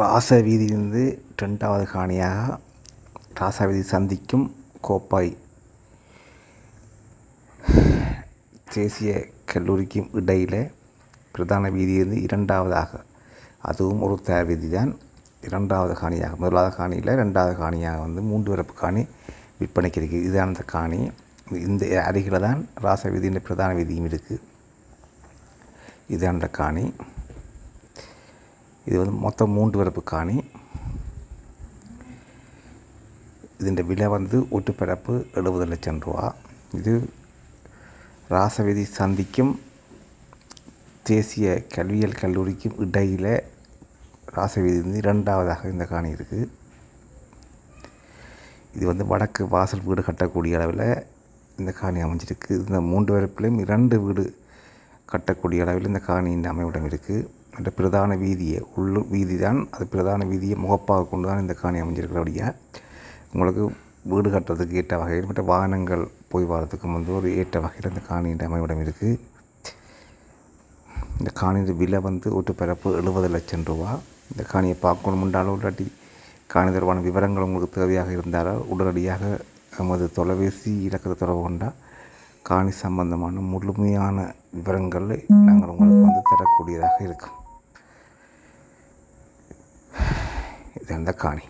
ராச வீதியிலிருந்து ரெண்டாவது காணியாக ராசா வீதி சந்திக்கும் கோப்பாய். தேசிய கல்லூரிக்கும் இடையில் பிரதான வீதியிலிருந்து இரண்டாவதாக அதுவும் ஒரு தேர் வீதி தான் இரண்டாவது காணியாக முதலாவது காணியில் ரெண்டாவது காணியாக வந்து மூன்று பிறப்பு காணி விற்பனைக்கு இருக்குது இதுதான் அந்த காணி. இந்த அருகில் தான் ராச வீதியின் பிரதான வீதியும் இருக்குது இது அந்த காணி. இது வந்து மொத்தம் மூன்று பிறப்பு காணி ഇതിൻ്റെ വില വന്ന് ഒറ്റുപരപ്പ് എഴുപത് ലക്ഷം രൂപ ഇത് ராசவீதி சந்திக்கும் தேசிய கல்வியல் கல்லூரிக்கும் இடையில் ராசவீதி வந்து இரண்டாவதாக இந்த காணி இருக்குது இது வந்து வடக்கு வாசல் வீடு கட்டக்கூடிய அளவில் இந்த காணி அமைஞ்சிருக்கு இந்த மூன்று வரப்பிலையும் இரண்டு வீடு கட்டக்கூடிய அளவில் இந்த காணியின் அமைவிடம் இருக்குது என்ற பிரதான வீதியை உள்ளூர் வீதி தான் அது பிரதான வீதியை முகப்பாக கொண்டு தான் இந்த காணி அமைஞ்சிருக்கிறபடியாக உங்களுக்கு வீடு கட்டுறதுக்கு ஏற்ற வகையில் மற்ற வாகனங்கள் போய் வரதுக்கு வந்து ஒரு ஏற்ற வகையில் இந்த காணியின் அமைவிடம் இருக்குது இந்த காணியின் விலை வந்து ஒட்டுப்பரப்பு எழுபது லட்சம் ரூபா. இந்த காணியை பார்க்கணும் பார்க்கணுமுண்டாலும் இல்லாட்டி காணி தொடர்பான விவரங்கள் உங்களுக்கு தேவையாக இருந்தாலோ உடனடியாக நமது தொலைபேசி இலக்கத்தை தொடர்பு கொண்டால் காணி சம்பந்தமான முழுமையான விவரங்களை நாங்கள் உங்களுக்கு வந்து தரக்கூடியதாக இருக்கும். இது காணி.